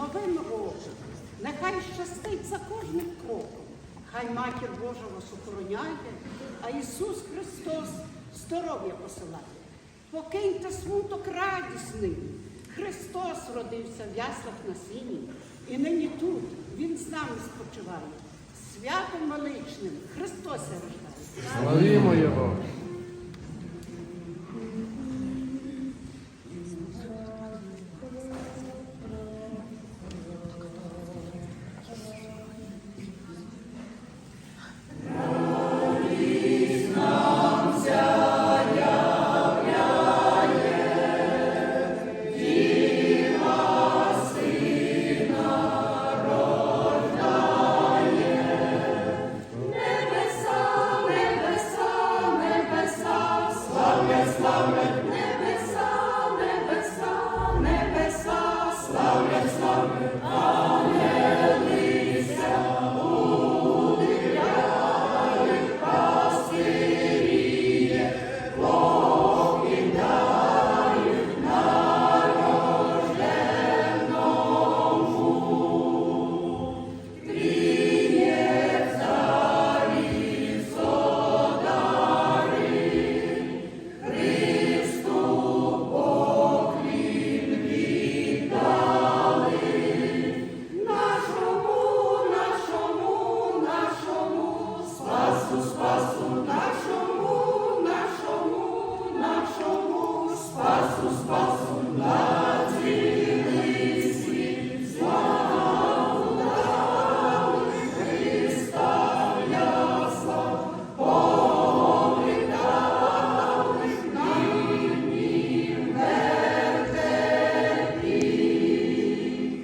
новим роком. Нехай щастить за кожним кроком. Хай матір Божа вас охороняє, а Ісус Христос здоров'я посилає. Покиньте смуток радісний. Христос родився в яслах на сіні, і нині тут Він з нами спочиває. Святом величним Христос рождає. Славімо Його! resurrected.